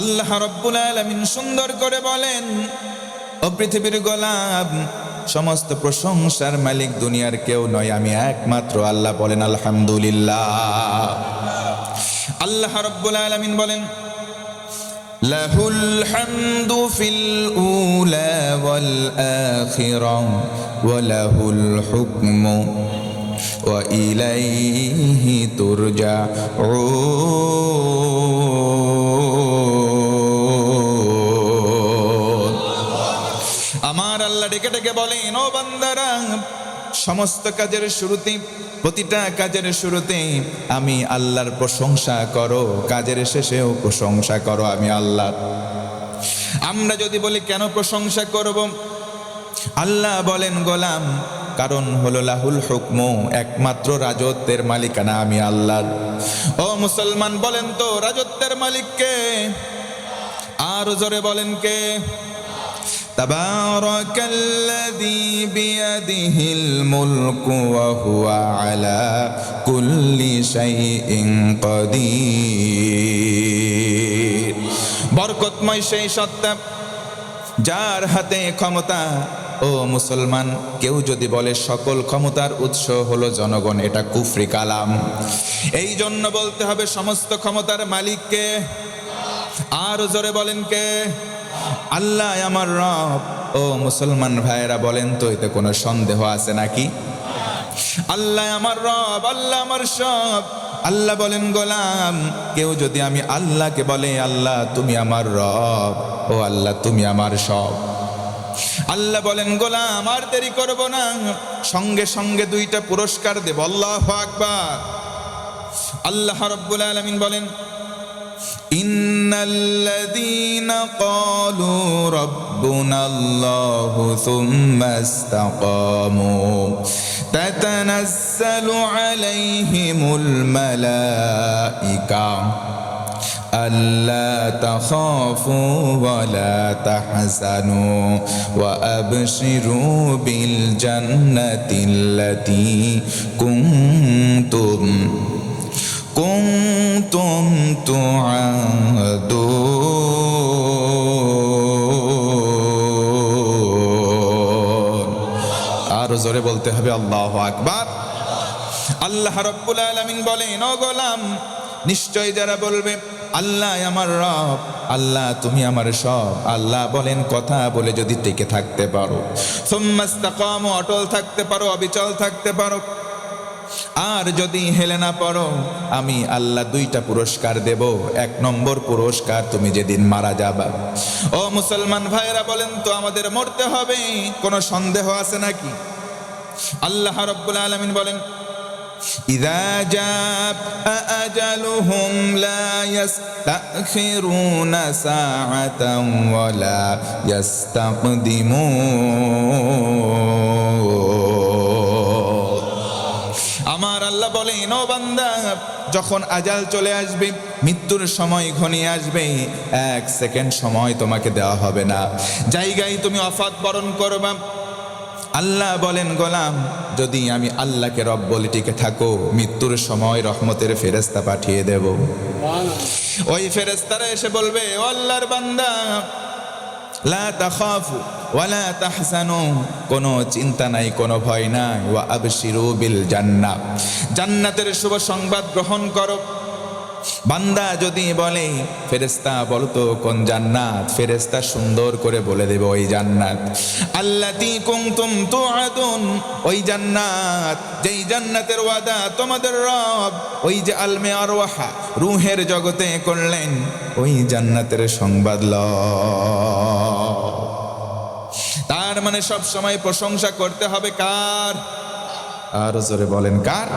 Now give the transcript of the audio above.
আল্লাহ রব্বুল আলমিন সুন্দর করে বলেন, ও পৃথিবীর গোলাপ সমস্ত প্রশংসার মালিক দুনিয়ার কেউ নয়, আমি একমাত্র আল্লাহ বলেন আলহামদুলিল্লাহ। আল্লাহ রব্বুল আলমিন বলেন, লাহুল হামদু ফিল আমার আল্লাহ ডেকে ডেকে বলেন, ও বান্দারা, সমস্ত কাজের শুরুতে প্রতিটা কাজের শুরুতে আমি আল্লাহর প্রশংসা করো, কাজের শেষেও প্রশংসা করো আমি আল্লাহ আমরা যদি বলি, কেন প্রশংসা করব? আল্লাহ বলেন, গোলাম, কারণ হলো লাহুল হুকম, একমাত্র রাজত্বের মালিকানা আমি আল্লাহর। ও মুসলমান, বলেন তো, রাজত্বের মালিককে আর জোরে বলেন কে? تبارك الذي بيده الملك وهو على كل شيء قدير বরকতময় সেই সত্তা যার হাতে ক্ষমতা ও মুসলমান কেউ যদি বলে সকল ক্ষমতার উৎস হলো জনগণ এটা কুফরি কালাম এই জন্য বলতে হবে সমস্ত ক্ষমতার মালিককে আর জোরে বলেন কে আল্লাহ আমার রব। ও মুসলমান ভাইয়েরা বলেন তো, এতে কোনো সন্দেহ আছে নাকি? আল্লাহ আমার রব, আল্লাহ আমার সব। আল্লাহ বলেন, গোলাম, কেউ যদি আমি আল্লাহকে বলে, আল্লাহ, তুমি আমার রব, ও আল্লাহ, তুমি আমার সব। আল্লাহ বলেন, গোলাম, আর দেরি করব না। সঙ্গে সঙ্গে দুইটা পুরস্কার দেব। আল্লাহ আকবার। আল্লাহ রব্বুল আলমিন বলেন إن الذين قالوا ربنا الله ثم استقاموا تتنزل عليهم الملائكة ألا تخافوا ولا تحزنوا وأبشروا بالجنة التي كنتم كنتم توعدون জোরে বলতে হবে, আল্লাহ আকবার। আল্লাহ রব্বুল আলামিন বলেন, ও গোলাম, নিশ্চয় যারা বলবে, আল্লাহ আমার রব, আল্লাহ তুমি আমার সব, আল্লাহ বলেন কথা বলে যদি টেকে থাকতে পারো। সোম্মাস্তাকাম অটল থাকতে পারো, অবিচল থাকতে পারো। আর যদি হেলে না পড়ো, আমি আল্লাহ দুইটা পুরস্কার দেব। এক নম্বর পুরস্কার তুমি যেদিন মারা যাবা। ও মুসলমান ভাইরা বলেন তো আমাদের মরতে হবে, কোনো সন্দেহ আছে নাকি? আল্লাহ রব্বুল আলমিন বলেন إذا جاء أجلهم لا يستأخرون ساعة ولا يستقدمون আমার আল্লাহ বলেন ও বান্দা যখন আজাল চলে আসবে মৃত্যুর সময় ঘনিয়ে আসবে এক সেকেন্ড সময় তোমাকে দেওয়া হবে না জায়গায় তুমি অফাত বরণ করবা আল্লাহ বলেন, গোলাম, যদি আমি আল্লাহকে রব বলে টিকে থাকো, মৃত্যুর সময় রহমতের ফেরেস্তা পাঠিয়ে দেব। ওই ফেরেস্তারা এসে বলবে, ও আল্লাহর বান্দা, লা ওয়ালা চিন্তা নাই, কোনো ভয় নাই আবশিরু বিল জান্নাতের শুভ সংবাদ গ্রহণ করো। বান্দা যদি বলে ফেরেস্তা বলতো কোন জান্নাত? ফেরেস্তা সুন্দর করে বলে দেবে, ওই জান্নাত। আল্লাতি কুনতুম তুআদুন, ওই জান্নাত, যেই জান্নাতের ওয়াদা তোমাদের রব, ওই যে আলমে আরওয়াহা, রুহের জগতে করলেন, ওই জান্নাতের সংবাদ ল। তার মানে সব সময় প্রশংসা করতে হবে কার? আর জোরে বলেন, কার?